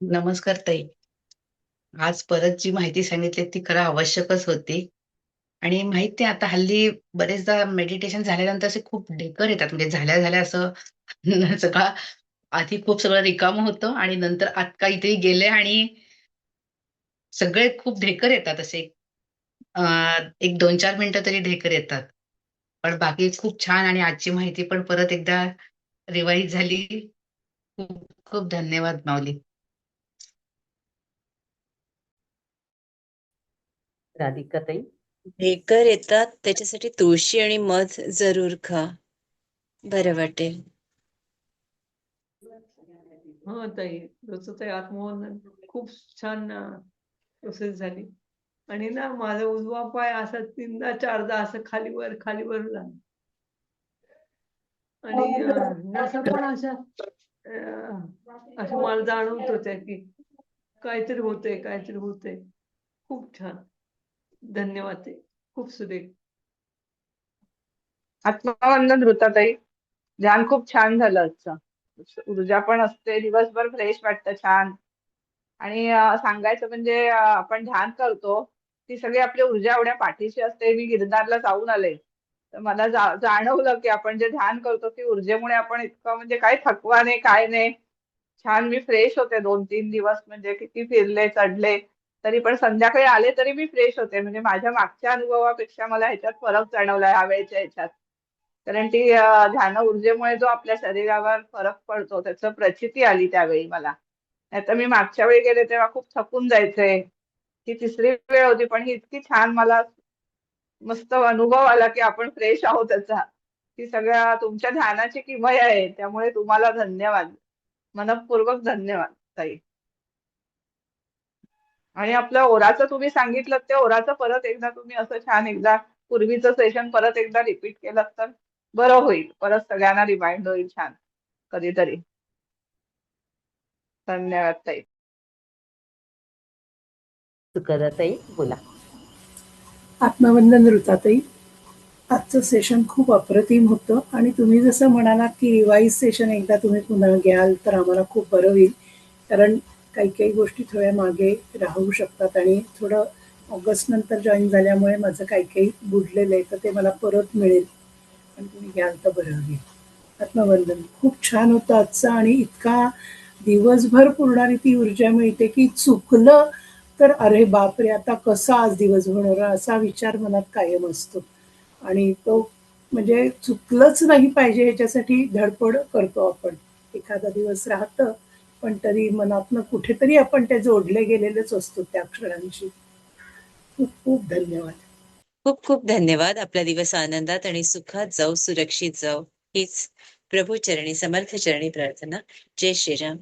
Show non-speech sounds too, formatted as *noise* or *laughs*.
नमस्कार ताई. आज परत जी माहिती सांगितली ती खरं आवश्यकच होती. आणि माहिती आता हल्ली बरेचदा मेडिटेशन झाल्यानंतर असे खूप ढेकर येतात. म्हणजे झाल्या-झाल्या असं *laughs* सगळं आधी खूप सगळं रिकामं होतं आणि नंतर आत काहीतरी गेले आणि सगळे खूप ढेकर येतात असे. एक 2-4 मिनिटं तरी ढेकर येतात. पण बाकी खूप छान आणि आजची माहिती पण परत एकदा रिवाईज झाली. खूप खूप धन्यवाद माऊली. राधिकाताई? ढेकर येतात त्याच्यासाठी तुळशी आणि मध जरूर खा. बरं वाटेल. हो ताई. रोजचं ते आत्मवंदन खूप छान प्रोसेस झाली. आणि ना माझा उजवा पाय असा तीनदा चारदा असं खाली-वर, खाली-वर झाला. आणि अ, नसा पण अशा असं मला जाणवत होत्या की काहीतरी होतंय, काहीतरी होतंय. खूप छान. धन्यवाद ताई. खूप सुरेख. आत्मवंदन ऋताताई. ध्यान खूप छान झालं आजचं. ऊर्जा पण असते, दिवसभर फ्रेश वाटतं छान. आणि सांगायचं म्हणजे आपण ध्यान करतो, ती सगळी आपली ऊर्जा एवढ्या पाठीशी असते. मी गिरनारला जाऊन आले. तर मला जा जाणवलं की आपण जे ध्यान करतो ती ऊर्जेमुळे आपण इतकं म्हणजे काय थकवा नाही, काय नाही. छान मी फ्रेश होते 2-3 दिवस म्हणजे किती फिरले, चढले. तरी पण संध्याकाळी आले तरी मी फ्रेश होते. म्हणजे माझ्या मागच्या अनुभवापेक्षा मला ह्याच्यात फरक जाणवला ह्या वेळेच्या ह्याच्यात. कारण ती ध्यान ऊर्जेमुळे जो आपल्या शरीरावर फरक पडतो त्याचं प्रचिती आली त्यावेळी मला. नाहीतर मी मागच्या वेळी गेले तेव्हा खूप थकून जायचे. ही तिसरी वेळ होती पण ही इतकी छान मला मस्त अनुभव आला की आपण फ्रेश आहोत त्याचा. ही सगळ्या तुमच्या ध्यानाची किमय आहे. त्यामुळे तुम्हाला धन्यवाद. मनपूर्वक धन्यवाद ताई. आणि आपलं ओराचं तुम्ही सांगितलंत ते ओराचं परत एकदा तुम्ही असं छान एकदा पूर्वीचं सेशन परत एकदा रिपीट केलंत तर बरं होईल. परत सगळ्यांना रिमाइंड होईल छान कधीतरी. धन्यवाद ताई. सुखदाताई बोला. आत्मवंदन ऋताताई. आजचं सेशन खूप अप्रतिम होतं आणि तुम्ही जसं म्हणालात की रिवाईज सेशन एकदा तुम्ही पुन्हा घ्याल तर आम्हाला खूप बरं होईल. कारण काही-काही गोष्टी थोड्या मागे राहू शकतात आणि थोडं ऑगस्ट नंतर जॉईन झाल्यामुळे माझं काही-काही बुडलेलं आहे, तर ते मला परत मिळेल. पण तुम्ही घ्याल तर बरं होईल. आत्मवंदन. खूप छान होतं आजचा आणि इतका दिवसभर पुरणारी ती ऊर्जा मिळते की चुकलं तर अरे बापरे! आता कसा आज दिवस होणार असा विचार मनात कायम असतो. आणि तो म्हणजे चुकलंच नाही पाहिजे ह्याच्यासाठी धडपड करतो आपण. एखादा दिवस राहतं, पण तरी मनातनं कुठेतरी आपण ते जोडले गेलेलेच असतो त्या क्षणांशी. खूप खूप धन्यवाद. खूप खूप धन्यवाद. आपला दिवस आनंदात आणि सुखात जाऊ सुरक्षित जाऊ हीच प्रभू चरणी, समर्थ चरणी प्रार्थना. जय श्रीराम.